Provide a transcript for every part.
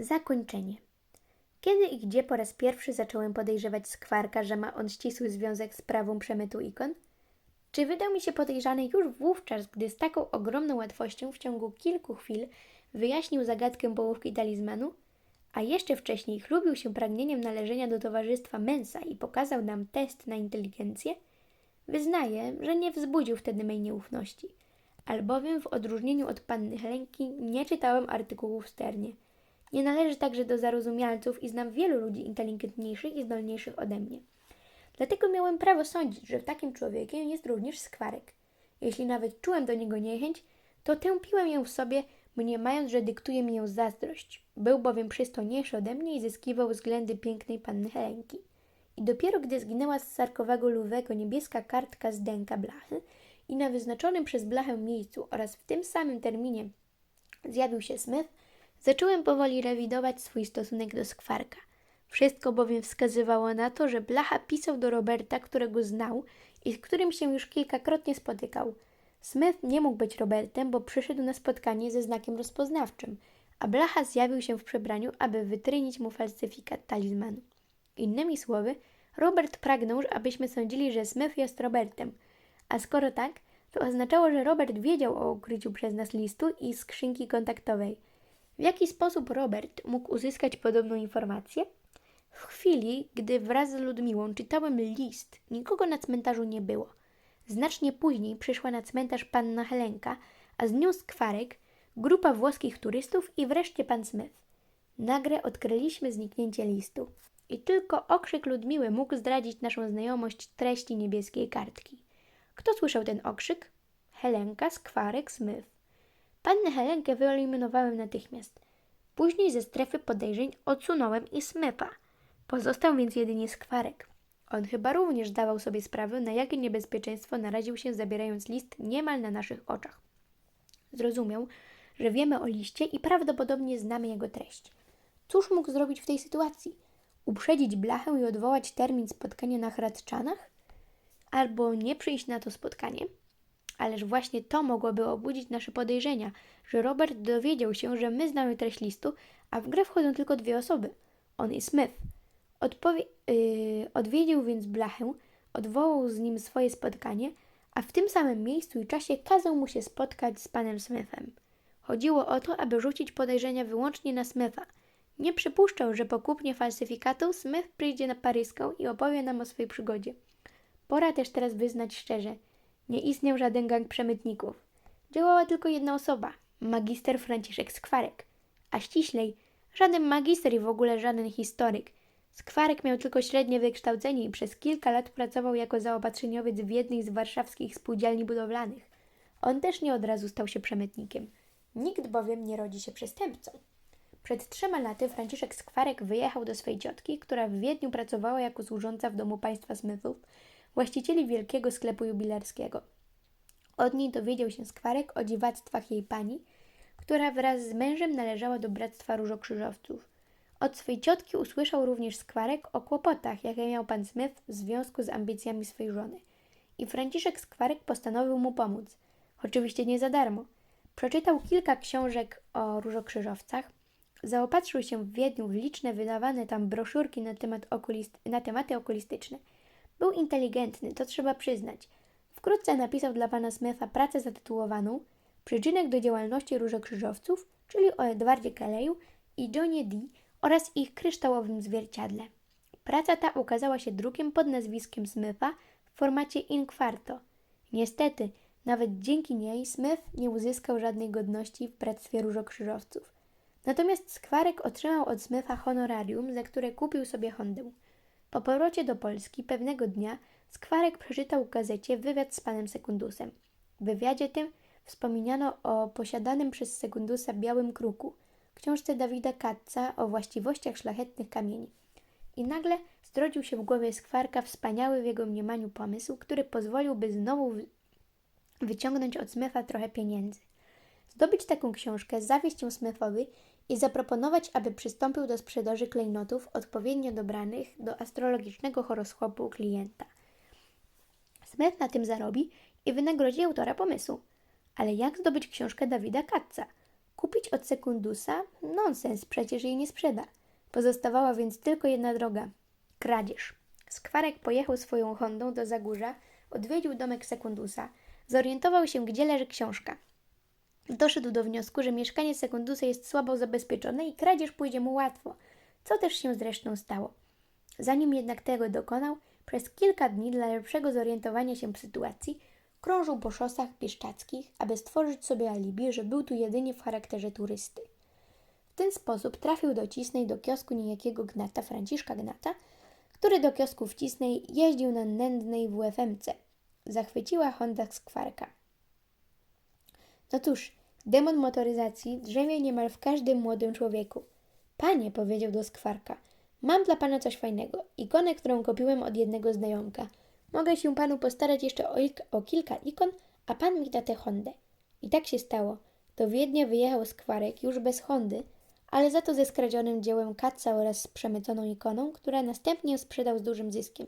Zakończenie. Kiedy i gdzie po raz pierwszy zacząłem podejrzewać skwarka, że ma on ścisły związek z prawą przemytu ikon? Czy wydał mi się podejrzany już wówczas, gdy z taką ogromną łatwością w ciągu kilku chwil wyjaśnił zagadkę połówki talizmanu? A jeszcze wcześniej chlubił się pragnieniem należenia do towarzystwa Mensa i pokazał nam test na inteligencję? Wyznaję, że nie wzbudził wtedy mej nieufności, albowiem w odróżnieniu od panny Helenki nie czytałem artykułów w Sternie. Nie należy także do zarozumialców i znam wielu ludzi inteligentniejszych i zdolniejszych ode mnie. Dlatego miałem prawo sądzić, że takim człowiekiem jest również skwarek. Jeśli nawet czułem do niego niechęć, to tępiłem ją w sobie, mniemając, że dyktuje mi ją zazdrość. Był bowiem przystojniejszy ode mnie i zyskiwał względy pięknej panny Helenki. I dopiero gdy zginęła z sarkowego luwego niebieska kartka z dęka blachy i na wyznaczonym przez blachę miejscu oraz w tym samym terminie zjawił się Smith, zacząłem powoli rewidować swój stosunek do skwarka. Wszystko bowiem wskazywało na to, że Blacha pisał do Roberta, którego znał i z którym się już kilkakrotnie spotykał. Smith nie mógł być Robertem, bo przyszedł na spotkanie ze znakiem rozpoznawczym, a Blacha zjawił się w przebraniu, aby wytrynić mu falsyfikat talizmanu. Innymi słowy, Robert pragnął, abyśmy sądzili, że Smith jest Robertem, a skoro tak, to oznaczało, że Robert wiedział o ukryciu przez nas listu i skrzynki kontaktowej. W jaki sposób Robert mógł uzyskać podobną informację? W chwili, gdy wraz z Ludmiłą czytałem list, nikogo na cmentarzu nie było. Znacznie później przyszła na cmentarz panna Helenka, a z nią skwarek, grupa włoskich turystów i wreszcie pan Smith. Nagle odkryliśmy zniknięcie listu. I tylko okrzyk Ludmiły mógł zdradzić naszą znajomość treści niebieskiej kartki. Kto słyszał ten okrzyk? Helenka, skwarek, Smith. Pannę Helenkę wyeliminowałem natychmiast. Później ze strefy podejrzeń odsunąłem i Smitha. Pozostał więc jedynie skwarek. On chyba również zdawał sobie sprawę, na jakie niebezpieczeństwo naraził się zabierając list niemal na naszych oczach. Zrozumiał, że wiemy o liście i prawdopodobnie znamy jego treść. Cóż mógł zrobić w tej sytuacji? Uprzedzić blachę i odwołać termin spotkania na Hradczanach? Albo nie przyjść na to spotkanie? Ależ właśnie to mogłoby obudzić nasze podejrzenia, że Robert dowiedział się, że my znamy treść listu, a w grę wchodzą tylko dwie osoby. On i Smith. Odpowie- yy, odwiedził więc Blachę, odwołał z nim swoje spotkanie, a w tym samym miejscu i czasie kazał mu się spotkać z panem Smithem. Chodziło o to, aby rzucić podejrzenia wyłącznie na Smitha. Nie przypuszczał, że po kupnie falsyfikatu Smith przyjdzie na paryską i opowie nam o swojej przygodzie. Pora też teraz wyznać szczerze, nie istniał żaden gang przemytników. Działała tylko jedna osoba, magister Franciszek Skwarek, a ściślej, żaden magister i w ogóle żaden historyk. Skwarek miał tylko średnie wykształcenie i przez kilka lat pracował jako zaopatrzeniowiec w jednej z warszawskich spółdzielni budowlanych. On też nie od razu stał się przemytnikiem. Nikt bowiem nie rodzi się przestępcą. Przed trzema laty Franciszek Skwarek wyjechał do swej ciotki, która w Wiedniu pracowała jako służąca w domu państwa Smithów, właścicieli wielkiego sklepu jubilerskiego. Od niej dowiedział się Skwarek o dziwactwach jej pani, która wraz z mężem należała do Bractwa Różokrzyżowców. Od swej ciotki usłyszał również Skwarek o kłopotach, jakie miał pan Smith w związku z ambicjami swojej żony. I Franciszek Skwarek postanowił mu pomóc. Oczywiście nie za darmo. Przeczytał kilka książek o różokrzyżowcach, zaopatrzył się w Wiedniu w liczne wydawane tam broszurki na, temat okulist- na tematy okulistyczne. Był inteligentny, to trzeba przyznać. Wkrótce napisał dla pana Smitha pracę zatytułowaną Przyczynek do działalności różokrzyżowców, czyli o Edwardzie Kelleju i Johnie Dee oraz ich kryształowym zwierciadle. Praca ta ukazała się drukiem pod nazwiskiem Smitha w formacie in quarto. Niestety, nawet dzięki niej Smith nie uzyskał żadnej godności w bractwie różokrzyżowców. Natomiast Skwarek otrzymał od Smitha honorarium, za które kupił sobie Hondę. Po powrocie do Polski pewnego dnia Skwarek przeczytał w gazecie wywiad z panem Sekundusem. W wywiadzie tym wspominano o posiadanym przez Sekundusa białym kruku, książce Dawida Katza o właściwościach szlachetnych kamieni. I nagle zrodził się w głowie Skwarka wspaniały w jego mniemaniu pomysł, który pozwoliłby znowu wyciągnąć od Smitha trochę pieniędzy. Zdobyć taką książkę, zawieść ją Smithowi i zaproponować, aby przystąpił do sprzedaży klejnotów odpowiednio dobranych do astrologicznego horoskopu klienta. Smith na tym zarobi i wynagrodzi autora pomysłu. Ale jak zdobyć książkę Dawida Katza? Kupić od Sekundusa? Nonsens, przecież jej nie sprzeda. Pozostawała więc tylko jedna droga kradzież. Skwarek pojechał swoją Hondą do Zagórza, odwiedził domek Sekundusa, zorientował się, gdzie leży książka. Doszedł do wniosku, że mieszkanie Sekundusa jest słabo zabezpieczone i kradzież pójdzie mu łatwo, co też się zresztą stało. Zanim jednak tego dokonał, przez kilka dni dla lepszego zorientowania się w sytuacji krążył po szosach pieszczackich, aby stworzyć sobie alibi, że był tu jedynie w charakterze turysty. W ten sposób trafił do Cisnej do kiosku niejakiego Gnata, Franciszka Gnata, który do kiosku w Cisnej jeździł na nędnej WFMC. Zachwyciła Honda skwarka. No cóż, demon motoryzacji drzemie niemal w każdym młodym człowieku. Panie, powiedział do skwarka, mam dla pana coś fajnego. Ikonę, którą kupiłem od jednego znajomka. Mogę się panu postarać jeszcze o, ik- o kilka ikon, a pan mi da tę Hondę. I tak się stało. Do Wiednia wyjechał skwarek już bez Hondy, ale za to ze skradzionym dziełem Katza oraz z przemyconą ikoną, która następnie sprzedał z dużym zyskiem.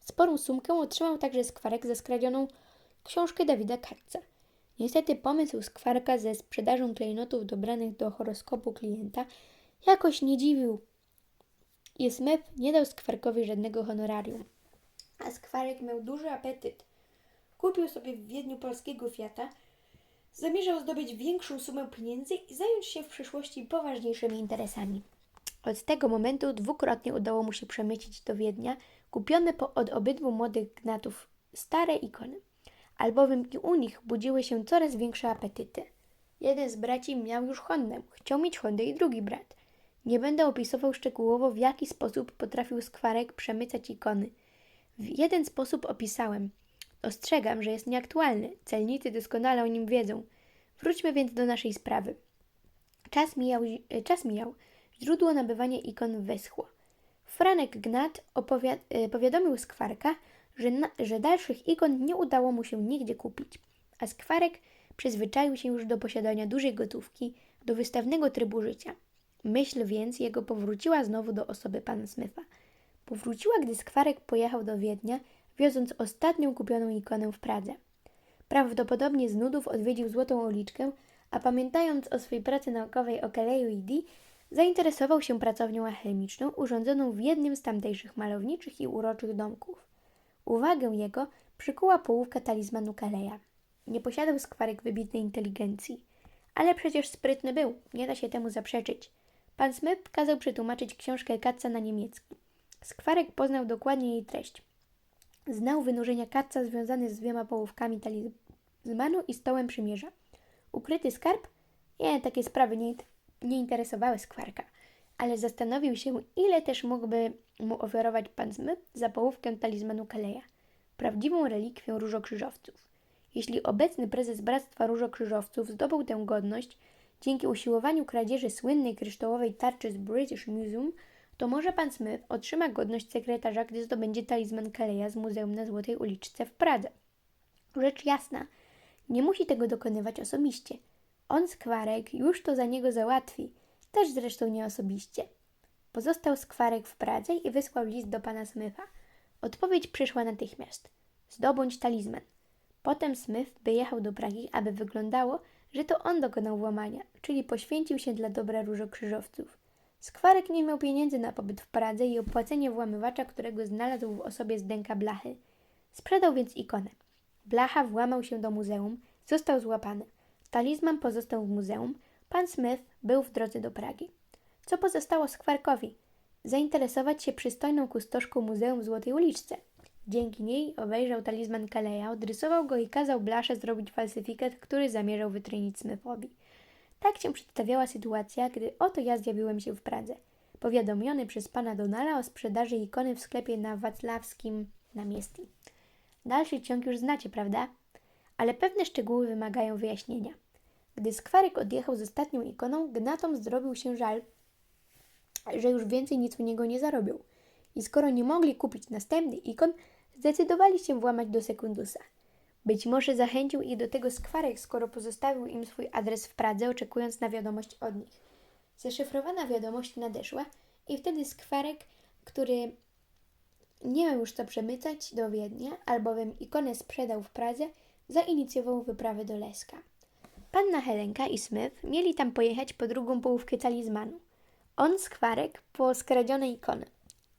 Sporą sumkę otrzymał także skwarek za skradzioną książkę Dawida Katza. Niestety pomysł skwarka ze sprzedażą klejnotów dobranych do horoskopu klienta jakoś nie dziwił i Smith nie dał skwarkowi żadnego honorarium. A skwarek miał duży apetyt. Kupił sobie w Wiedniu polskiego Fiata, zamierzał zdobyć większą sumę pieniędzy i zająć się w przyszłości poważniejszymi interesami. Od tego momentu dwukrotnie udało mu się przemycić do Wiednia kupione po, od obydwu młodych gnatów stare ikony, albowiem i u nich budziły się coraz większe apetyty. Jeden z braci miał już Hondę, chciał mieć Hondę i drugi brat. Nie będę opisywał szczegółowo, w jaki sposób potrafił skwarek przemycać ikony. W jeden sposób opisałem. Ostrzegam, że jest nieaktualny. Celnicy doskonale o nim wiedzą. Wróćmy więc do naszej sprawy. Czas mijał, czas mijał. Źródło nabywania ikon wyschło. Franek Gnat e, powiadomił Skwarka, że, na, że dalszych ikon nie udało mu się nigdzie kupić, a Skwarek przyzwyczaił się już do posiadania dużej gotówki, do wystawnego trybu życia. Myśl więc jego powróciła znowu do osoby pana Smitha. Powróciła, gdy Skwarek pojechał do Wiednia, wioząc ostatnią kupioną ikonę w Pradze. Prawdopodobnie z nudów odwiedził Złotą Uliczkę, a pamiętając o swojej pracy naukowej o Kaleju i Di, zainteresował się pracownią alchemiczną urządzoną w jednym z tamtejszych malowniczych i uroczych domków. Uwagę jego przykuła połówka talizmanu Kaleja. Nie posiadał skwarek wybitnej inteligencji, ale przecież sprytny był, nie da się temu zaprzeczyć. Pan Smith kazał przetłumaczyć książkę Katza na niemiecki. Skwarek poznał dokładnie jej treść. Znał wynurzenia Katza związane z dwiema połówkami talizmanu i stołem przymierza. Ukryty skarb? Nie, takie sprawy nie, nie interesowały Skwarka, ale zastanowił się, ile też mógłby mu ofiarować pan Smith za połówkę talizmanu Kaleja, prawdziwą relikwię różokrzyżowców. Jeśli obecny prezes Bractwa Różokrzyżowców zdobył tę godność dzięki usiłowaniu kradzieży słynnej kryształowej tarczy z British Museum, to może pan Smith otrzyma godność sekretarza, gdy zdobędzie talizman Kaleja z Muzeum na Złotej Uliczce w Pradze. Rzecz jasna, nie musi tego dokonywać osobiście. On, skwarek, już to za niego załatwi, też zresztą nie osobiście. Pozostał skwarek w Pradze i wysłał list do pana Smitha. Odpowiedź przyszła natychmiast. Zdobądź talizman. Potem Smith wyjechał do Pragi, aby wyglądało, że to on dokonał włamania, czyli poświęcił się dla dobra różokrzyżowców. Skwarek nie miał pieniędzy na pobyt w Pradze i opłacenie włamywacza, którego znalazł w osobie Zdenka Blachy. Sprzedał więc ikonę. Blacha włamał się do muzeum, został złapany. Talizman pozostał w muzeum. Pan Smith był w drodze do Pragi. Co pozostało Skwarkowi? Zainteresować się przystojną kustoszką Muzeum w Złotej Uliczce. Dzięki niej obejrzał talizman Kaleja, odrysował go i kazał Blasze zrobić falsyfikat, który zamierzał wytrynić Smithowi. Tak się przedstawiała sytuacja, gdy oto ja zjawiłem się w Pradze, powiadomiony przez pana Donala o sprzedaży ikony w sklepie na Wacławskim na Miesti. Dalszy ciąg już znacie, prawda? Ale pewne szczegóły wymagają wyjaśnienia. Gdy skwarek odjechał z ostatnią ikoną, gnatom zrobił się żal, że już więcej nic u niego nie zarobią. I skoro nie mogli kupić następnych ikon, zdecydowali się włamać do Sekundusa. Być może zachęcił ich do tego skwarek, skoro pozostawił im swój adres w Pradze, oczekując na wiadomość od nich. Zaszyfrowana wiadomość nadeszła i wtedy skwarek, który nie miał już co przemycać do Wiednia, albowiem ikonę sprzedał w Pradze, zainicjował wyprawę do Leska. Panna Helenka i Smith mieli tam pojechać po drugą połówkę talizmanu. On, skwarek, po skradzionej ikony.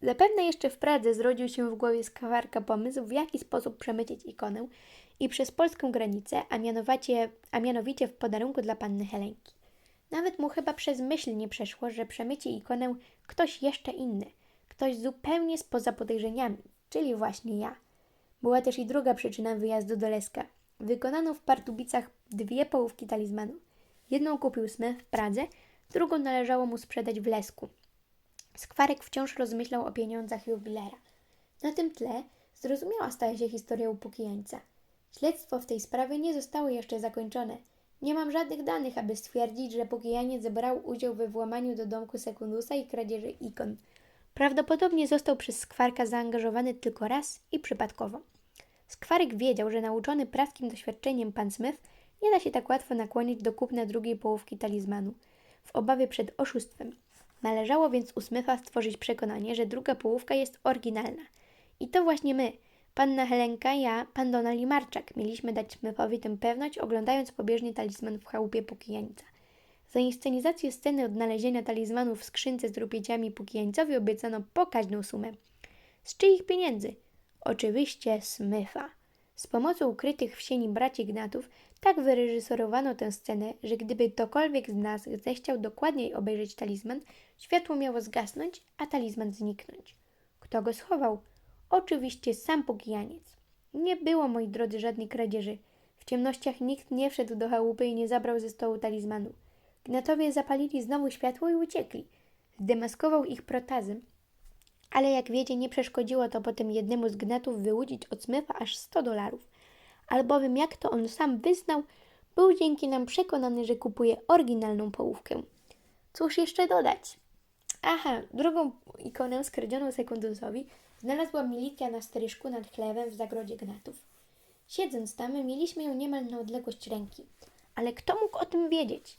Zapewne jeszcze w Pradze zrodził się w głowie skwarka pomysł, w jaki sposób przemycić ikonę i przez polską granicę, a mianowicie, a mianowicie w podarunku dla panny Helenki. Nawet mu chyba przez myśl nie przeszło, że przemyci ikonę ktoś jeszcze inny, ktoś zupełnie spoza podejrzeniami, czyli właśnie ja. Była też i druga przyczyna wyjazdu do Leska. Wykonano w Partubicach dwie połówki talizmanu. Jedną kupił Smith w Pradze, drugą należało mu sprzedać w Lesku. Skwarek wciąż rozmyślał o pieniądzach jubilera. Na tym tle zrozumiała stała się historia upokijańca. Śledztwo w tej sprawie nie zostało jeszcze zakończone. Nie mam żadnych danych, aby stwierdzić, że pokijaniec brał udział we włamaniu do domku Sekundusa i kradzieży ikon. Prawdopodobnie został przez Skwarka zaangażowany tylko raz i przypadkowo. Skwarek wiedział, że nauczony praskim doświadczeniem pan Smith nie da się tak łatwo nakłonić do kupna drugiej połówki talizmanu, w obawie przed oszustwem. Należało więc u Smitha stworzyć przekonanie, że druga połówka jest oryginalna. I to właśnie my, panna Helenka, ja, pan Donald i Marczak, mieliśmy dać Smithowi tę pewność, oglądając pobieżnie talizman w chałupie Pukijańca. Za inscenizację sceny odnalezienia talizmanu w skrzynce z rupieciami Pukijańcowi obiecano pokaźną sumę. Z czyich pieniędzy? Oczywiście Smitha. Z pomocą ukrytych w sieni braci Gnatów tak wyreżyserowano tę scenę, że gdyby ktokolwiek z nas zechciał dokładniej obejrzeć talizman, światło miało zgasnąć, a talizman zniknąć. Kto go schował? Oczywiście sam pokijaniec. Nie było, moi drodzy, żadnej kradzieży. W ciemnościach nikt nie wszedł do chałupy i nie zabrał ze stołu talizmanu. Gnatowie zapalili znowu światło i uciekli. Zdemaskował ich protazem, ale jak wiecie, nie przeszkodziło to potem jednemu z gnatów wyłudzić od Smitha aż 100 dolarów. Albowiem, jak to on sam wyznał, był dzięki nam przekonany, że kupuje oryginalną połówkę. Cóż jeszcze dodać? Aha, drugą ikonę skradzioną Sekundusowi znalazła milicja na stryżku nad chlewem w zagrodzie gnatów. Siedząc tam, mieliśmy ją niemal na odległość ręki. Ale kto mógł o tym wiedzieć?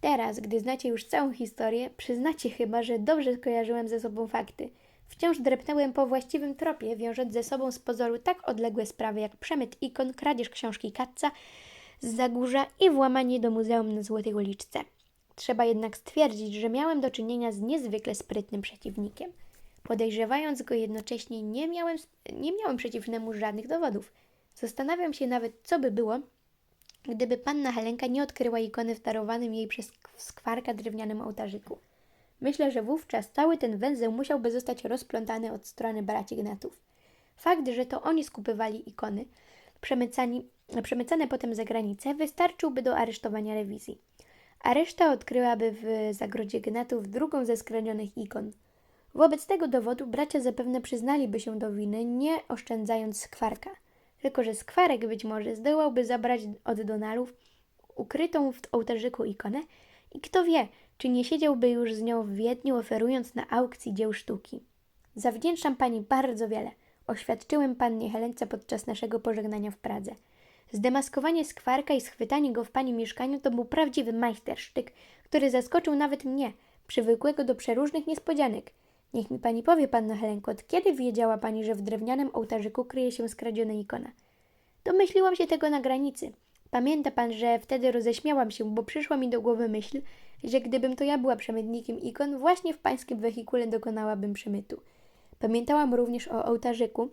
Teraz, gdy znacie już całą historię, przyznacie chyba, że dobrze skojarzyłem ze sobą fakty – Wciąż drepnąłem po właściwym tropie, wiążąc ze sobą z pozoru tak odległe sprawy jak przemyt ikon, kradzież książki Katca z Zagórza i włamanie do muzeum na Złotej Uliczce. Trzeba jednak stwierdzić, że miałem do czynienia z niezwykle sprytnym przeciwnikiem. Podejrzewając go jednocześnie, nie miałem, nie miałem przeciw niemu żadnych dowodów. Zastanawiam się nawet, co by było, gdyby panna Helenka nie odkryła ikony w darowanym jej przez skwarka drewnianym ołtarzyku. Myślę, że wówczas cały ten węzeł musiałby zostać rozplątany od strony braci Gnatów. Fakt, że to oni skupywali ikony, przemycane potem za granicę, wystarczyłby do aresztowania rewizji. A reszta odkryłaby w zagrodzie Gnatów drugą ze skradzionych ikon. Wobec tego dowodu bracia zapewne przyznaliby się do winy, nie oszczędzając skwarka. Tylko, że skwarek być może zdołałby zabrać od Donalów ukrytą w ołtarzyku ikonę i kto wie, czy nie siedziałby już z nią w Wiedniu, oferując na aukcji dzieł sztuki. Zawdzięczam pani bardzo wiele. Oświadczyłem pannie Helence podczas naszego pożegnania w Pradze. Zdemaskowanie skwarka i schwytanie go w pani mieszkaniu to był prawdziwy majstersztyk, który zaskoczył nawet mnie, przywykłego do przeróżnych niespodzianek. Niech mi pani powie, panno Helenko, od kiedy wiedziała pani, że w drewnianym ołtarzyku kryje się skradziona ikona? Domyśliłam się tego na granicy. Pamięta pan, że wtedy roześmiałam się, bo przyszła mi do głowy myśl, że gdybym to ja była przemytnikiem ikon, właśnie w pańskim wehikule dokonałabym przemytu. Pamiętałam również o ołtarzyku,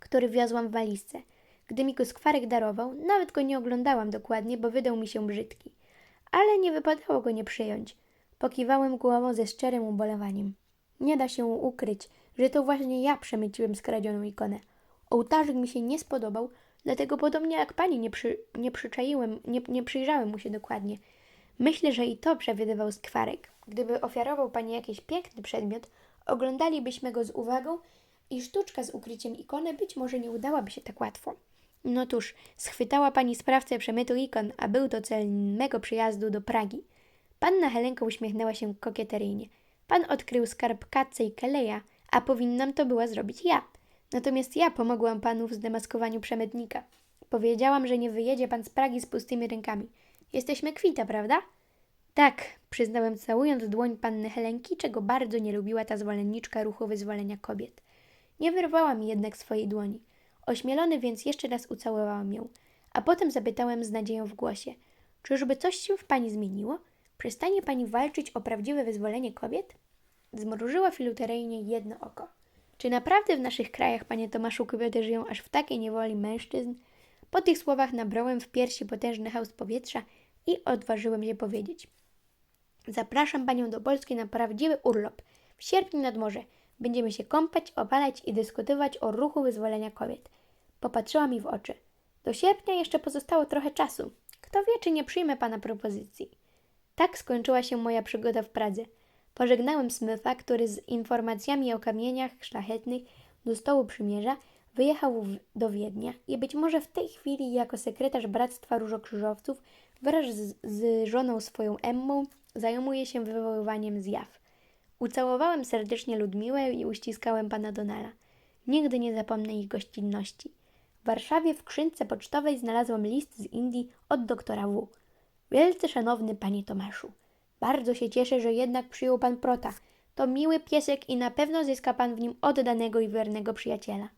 który wiozłam w walizce. Gdy mi go skwarek darował, nawet go nie oglądałam dokładnie, bo wydał mi się brzydki. Ale nie wypadało go nie przyjąć. Pokiwałem głową ze szczerym ubolewaniem. Nie da się ukryć, że to właśnie ja przemyciłem skradzioną ikonę. Ołtarzyk mi się nie spodobał, dlatego podobnie jak pani nie, przy, nie przyczaiłem, nie, nie przyjrzałem mu się dokładnie – Myślę, że i to przewidywał skwarek. Gdyby ofiarował pani jakiś piękny przedmiot, oglądalibyśmy go z uwagą i sztuczka z ukryciem ikony być może nie udałaby się tak łatwo. No cóż, schwytała pani sprawcę przemytu ikon, a był to cel mego przyjazdu do Pragi. Panna Helenka uśmiechnęła się kokieteryjnie. Pan odkrył skarb Katce i Keleja, a powinnam to była zrobić ja. Natomiast ja pomogłam panu w zdemaskowaniu przemytnika. Powiedziałam, że nie wyjedzie pan z Pragi z pustymi rękami. Jesteśmy kwita, prawda? Tak, przyznałem całując dłoń panny Helenki, czego bardzo nie lubiła ta zwolenniczka ruchu wyzwolenia kobiet. Nie wyrwała mi jednak swojej dłoni. Ośmielony więc jeszcze raz ucałowałam ją, a potem zapytałem z nadzieją w głosie. Czyżby coś się w pani zmieniło? Przestanie pani walczyć o prawdziwe wyzwolenie kobiet? Zmrużyła filuteryjnie jedno oko. Czy naprawdę w naszych krajach, panie Tomaszu, kobiety żyją aż w takiej niewoli mężczyzn? Po tych słowach nabrałem w piersi potężny haust powietrza i odważyłem się powiedzieć. Zapraszam panią do Polski na prawdziwy urlop. W sierpniu nad morze. Będziemy się kąpać, opalać i dyskutować o ruchu wyzwolenia kobiet. Popatrzyła mi w oczy. Do sierpnia jeszcze pozostało trochę czasu. Kto wie, czy nie przyjmę pana propozycji. Tak skończyła się moja przygoda w Pradze. Pożegnałem Smitha, który z informacjami o kamieniach szlachetnych do stołu przymierza wyjechał do Wiednia i być może w tej chwili jako sekretarz Bractwa Różokrzyżowców wraz z, z żoną swoją Emmą zajmuje się wywoływaniem zjaw. Ucałowałem serdecznie Ludmiłę i uściskałem pana Donala. Nigdy nie zapomnę ich gościnności. W Warszawie w skrzynce pocztowej znalazłem list z Indii od doktora W. Wielce szanowny panie Tomaszu, bardzo się cieszę, że jednak przyjął pan Prota. To miły piesek i na pewno zyska pan w nim oddanego i wiernego przyjaciela.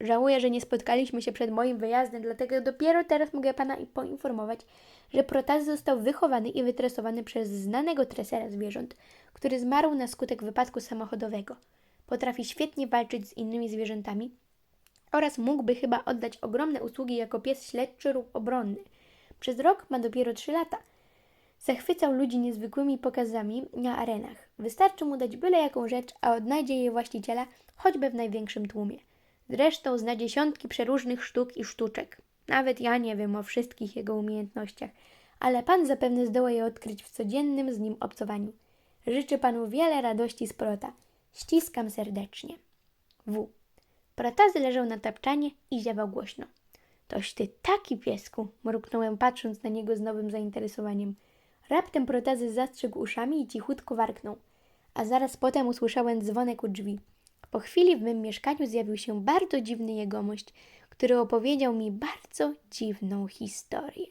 Żałuję, że nie spotkaliśmy się przed moim wyjazdem, dlatego dopiero teraz mogę pana poinformować, że Protazy został wychowany i wytresowany przez znanego tresera zwierząt, który zmarł na skutek wypadku samochodowego. Potrafi świetnie walczyć z innymi zwierzętami oraz mógłby chyba oddać ogromne usługi jako pies śledczy lub obronny. Przez rok ma dopiero 3 lata. Zachwycał ludzi niezwykłymi pokazami na arenach. Wystarczy mu dać byle jaką rzecz, a odnajdzie jej właściciela choćby w największym tłumie. Zresztą zna dziesiątki przeróżnych sztuk i sztuczek. Nawet ja nie wiem o wszystkich jego umiejętnościach, ale pan zapewne zdoła je odkryć w codziennym z nim obcowaniu. Życzę panu wiele radości z prota. Ściskam serdecznie. W. Protazy leżał na tapczanie i ziewał głośno. Toś ty taki piesku, mruknąłem patrząc na niego z nowym zainteresowaniem. Raptem protazy zastrzegł uszami i cichutko warknął, a zaraz potem usłyszałem dzwonek u drzwi. Po chwili w mym mieszkaniu zjawił się bardzo dziwny jegomość, który opowiedział mi bardzo dziwną historię.